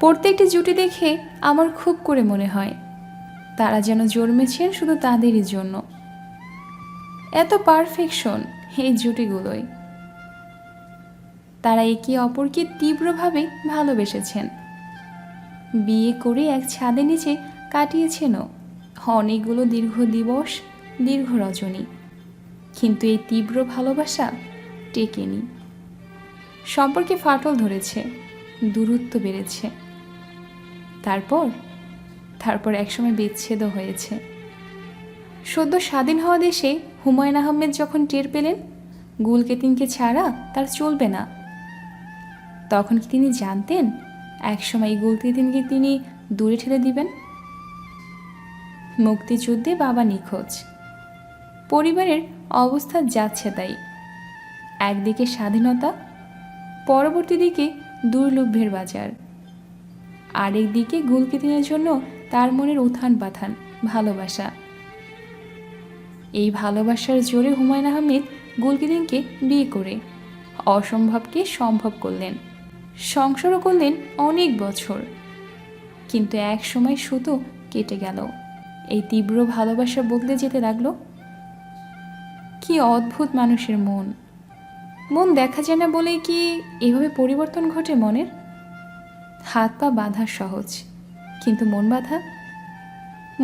প্রত্যেকটি জুটি দেখে আমার খুব করে মনে হয়। তারা যেন জন্মেছেন শুধু তাদেরই জন্য। এত পারফেকশন এই জুটিগুলোই তারা একে অপরকে তীব্রভাবে ভালোবেসেছেন। বিয়ে করে এক ছাদের নিচে কাটিয়েছেনও অনেকগুলো দীর্ঘ দিবস, দীর্ঘ রজনী। কিন্তু এই তীব্র ভালোবাসা টেকেনি। সম্পর্কে ফাটল ধরেছে, দূরত্ব বেড়েছে। তারপর? তারপর একসময় বিচ্ছেদও হয়েছে। সদ্য স্বাধীন হওয়া দেশে হুমায়ুন আহমেদ যখন টের পেলেন গুলকেতিনকে ছাড়া তার চলবে না। তখন কি তিনি জানতেন একসময় এই গুলকেতিনকে তিনি দূরে ঠেলে দিবেন? মুক্তিযুদ্ধে বাবা নিখোঁজ। পরিবারের অবস্থা যাচ্ছে তাই। একদিকে স্বাধীনতা, পরবর্তী দিকে দুর্লভ্যের বাজার। আরেক দিকে গুলকিতিনের জন্য তার মনের উত্থান পাথান, ভালোবাসা। এই ভালোবাসার জোরে হুমায়ুন আহমেদ গুলকিদিনকে বিয়ে করে, অসম্ভবকে সম্ভব করলেন। সংসারও করলেন অনেক বছর। কিন্তু এক সময় সুতো কেটে গেল। এই তীব্র ভালোবাসা বদলে যেতে লাগল। কি অদ্ভুত মানুষের মন। মন দেখা যায় না বলেই কি এভাবে পরিবর্তন ঘটে মনের? হাত পা বাঁধা সহজ। কিন্তু মন বাঁধা?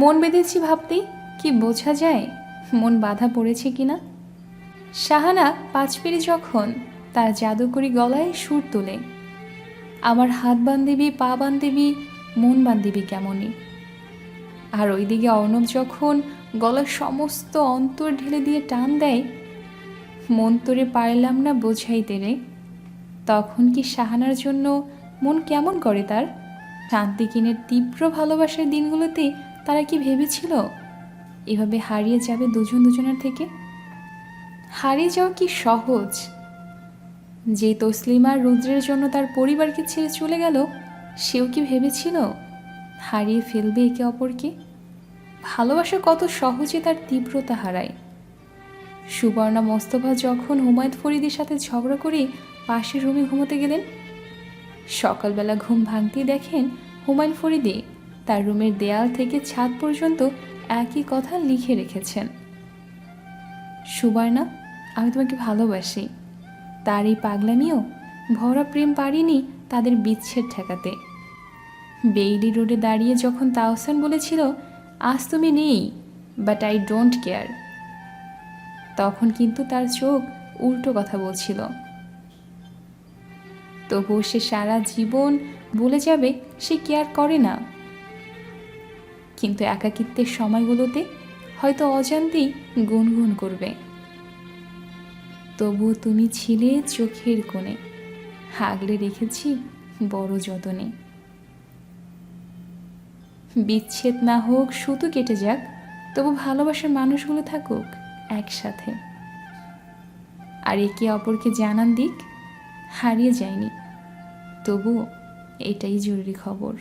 মন বেঁধেছি ভাবতেই কি বোঝা যায় মন বাধা পড়েছে কিনা সাহানা পাঁচ পেরে যখন তার জাদুকরি গলায় সুর তোলে, আমার হাত বান্ধিবি, পা বান্ধিবি, মন বান্ধিবি কেমনই? আর ওইদিকে অর্ণব যখন গলার সমস্ত অন্তর ঢেলে দিয়ে টান দেয়, মন তোরে পারলাম না বোঝাইতে রে। তখন কি সাহানার জন্য মন কেমন করে তার? শান্তিকিনের তীব্র ভালোবাসার দিনগুলোতে তারা কি ভেবেছিল? এভাবে হারিয়ে যাবে দুজন দুজনের থেকে? হারিয়ে যাওয়া কি সহজ? যে তসলিমা রুদ্রের জন্য তার পরিবারকে ছেড়ে চলে গেল, সেও কি ভেবেছিল? হারিয়ে ফেলবে একে অপরকে? ভালোবাসা কত সহজে তার তীব্রতা হারায়। সুবর্ণা মোস্তফা যখন হুমায়ুন ফরিদের সাথে ঝগড়া করে পাশের রুমে ঘুমোতে গেলেন সকালবেলা ঘুম ভাঙতেই দেখেন হুমায়ুন ফরিদে তার রুমের দেয়াল থেকে ছাদ পর্যন্ত একই কথা লিখে রেখেছেন। সুবর্ণা, আমি তোমাকে ভালোবাসি। তার এই পাগলামিও ভরা প্রেম পারিনি তাদের বিচ্ছেদ ঠেকাতে। বেইলি রোডে দাঁড়িয়ে যখন তাওসান বলেছিল, আজ তুমি নেই বাট আই ডোন্ট কেয়ার তখন কিন্তু তার চোখ উল্টো কথা বলছিল। তবুও সে সারা জীবন বলে যাবে সে কেয়ার করে না। কিন্তু একাকিত্বের সময়গুলোতে হয়তো অজান্তেই গুনগুন করবে। তবুও তুমি ছিলে চোখের কোণে হাগলে রেখেছি বড় যতনে। বিচ্ছেদ না হোক, সুতো কেটে যাক, তবু ভালোবাসার মানুষগুলো থাকুক একসাথে। আর একে অপরকে জানান দিক হারিয়ে যায়নি। তবুও এটাই জরুরি খবর।